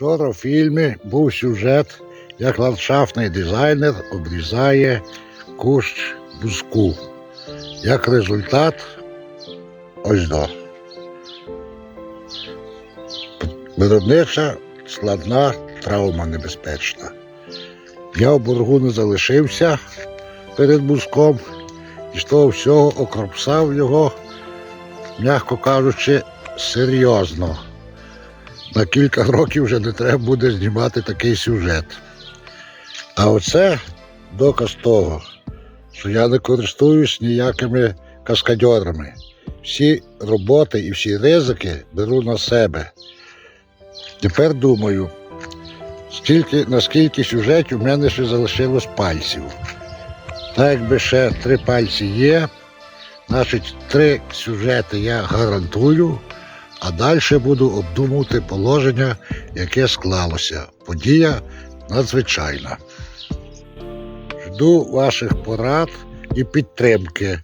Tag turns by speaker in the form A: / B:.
A: Вчора в фільмі був сюжет, як ландшафтний дизайнер обрізає кущ бузку. Як результат, ось до. Виробнича складна травма небезпечна. Я в боргу не залишився перед бузком і з того всього окропсав його, м'яко кажучи, серйозно. На кілька років вже не треба буде знімати такий сюжет. А оце доказ того, що я не користуюсь ніякими каскадьорами. Всі роботи і всі ризики беру на себе. Тепер думаю, скільки, наскільки сюжетів в мене ще залишилось пальців. Так якби ще три пальці є, значить три сюжети я гарантую, а далі буду обдумувати положення, яке склалося. Подія надзвичайна. Жду ваших порад і підтримки.